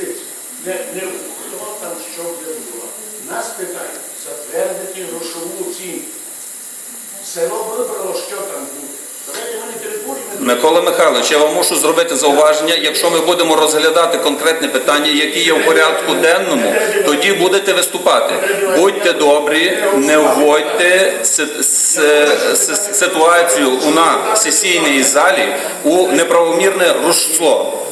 юстицію. Не, не хто там що буде будував. Нас питають затвердити грошову ціну. Село вибрало, що там буде. Микола Михайлович, я вам мушу зробити зауваження. Якщо ми будемо розглядати конкретне питання, які є в порядку денному, тоді будете виступати. Будьте добрі, не вводьте ситуацію у на сесійній залі у неправомірне рушцло.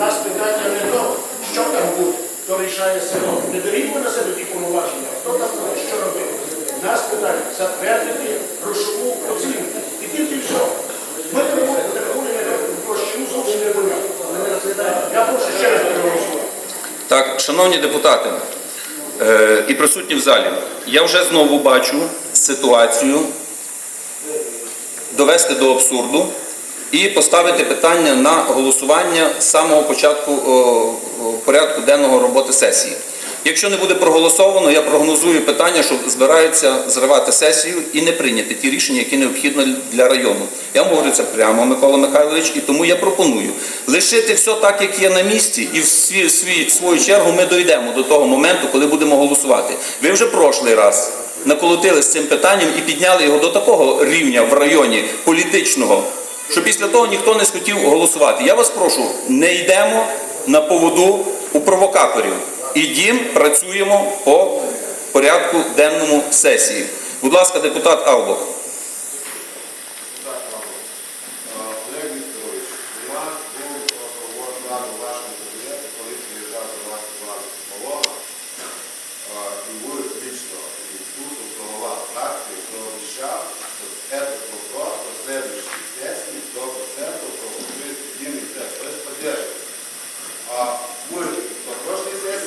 Тому нас питання не то, що там буде, хто рішає село. Не берімо на себе ті повноваження, хто там буде, що робити. Нас питання затвердити грошову оцінку. І тільки все. Ми переходимо площину зовсім не розглядаємо. Я прошу ще раз проголосувати. Так, шановні депутати е, і присутні в залі, я вже знову бачу ситуацію довести до абсурду і поставити питання на голосування з самого початку о, о, порядку денного роботи сесії. Якщо не буде проголосовано, я прогнозую питання, що збираються зривати сесію і не прийняти ті рішення, які необхідні для району. Я вам говорю це прямо, Микола Михайлович, і тому я пропоную лишити все так, як є на місці, і в свій, свій, свою чергу ми дійдемо до того моменту, коли будемо голосувати. Ви вже прошлий раз наколотили з цим питанням і підняли його до такого рівня в районі політичного, що після того ніхто не схотів голосувати. Я вас прошу, не йдемо на поводу у провокаторів. Ідім, працюємо по порядку денному сесії. Будь ласка, депутат Албох. Олег Вікторович, у нас був провод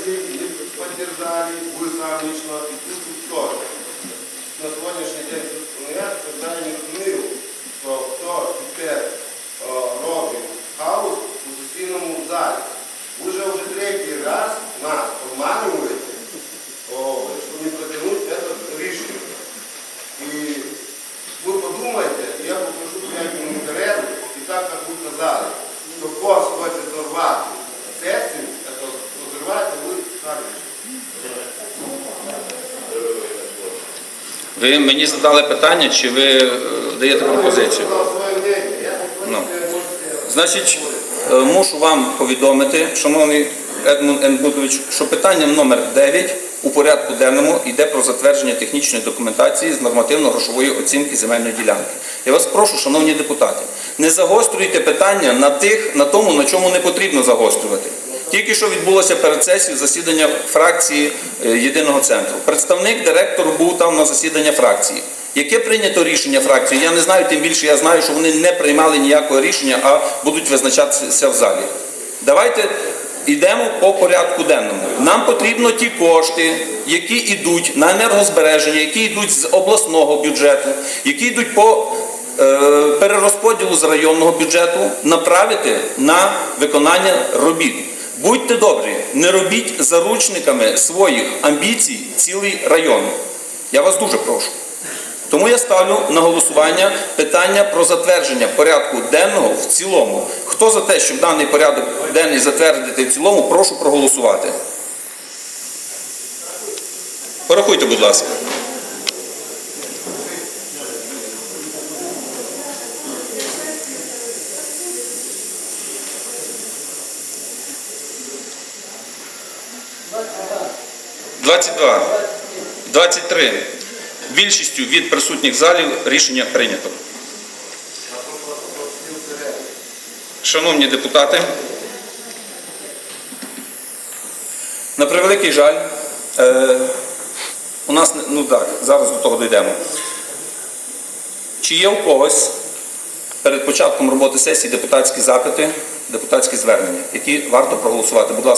прошлой сессии поддержали, вы сам лично, и тут тут тоже. На сьогоднішній день тут я когда не розумію, що хто тепер е, робить хаос у сесійному залі. Ви вже вже третій раз нас обманюєте, о, щоб не протягнути це рішення. І ви подумайте, я попрошу п'ятину перерву, і так, як ви казали, що кос хоче зорвати сесію, це розривайте ви самі. Ви мені задали питання, чи ви е, даєте пропозицію? Ну. Значить, е, мушу вам повідомити, шановний Едмунд Енбудович, що питанням номер 9 у порядку денному йде про затвердження технічної документації з нормативно-грошової оцінки земельної ділянки. Я вас прошу, шановні депутати, не загострюйте питання на тих, на тому, на чому не потрібно загострювати. Тільки що відбулося перед сесією засідання фракції е, єдиного центру. Представник, директор був там на засідання фракції. Яке прийнято рішення фракції? Я не знаю, тим більше я знаю, що вони не приймали ніякого рішення, а будуть визначатися в залі. Давайте йдемо по порядку денному. Нам потрібно ті кошти, які йдуть на енергозбереження, які йдуть з обласного бюджету, які йдуть по е, перерозподілу з районного бюджету, направити на виконання робіт. Будьте добрі, не робіть заручниками своїх амбіцій цілий район. Я вас дуже прошу. Тому я ставлю на голосування питання про затвердження порядку денного в цілому. Хто за те, щоб даний порядок денний затвердити в цілому, прошу проголосувати. Порахуйте, будь ласка. Двадцять два. 23. Більшістю від присутніх залів рішення прийнято. Шановні депутати, на превеликий жаль, е, у нас, ну так, зараз до того дійдемо. Чи є у когось перед початком роботи сесії депутатські запити, депутатські звернення, які варто проголосувати? Будь ласка.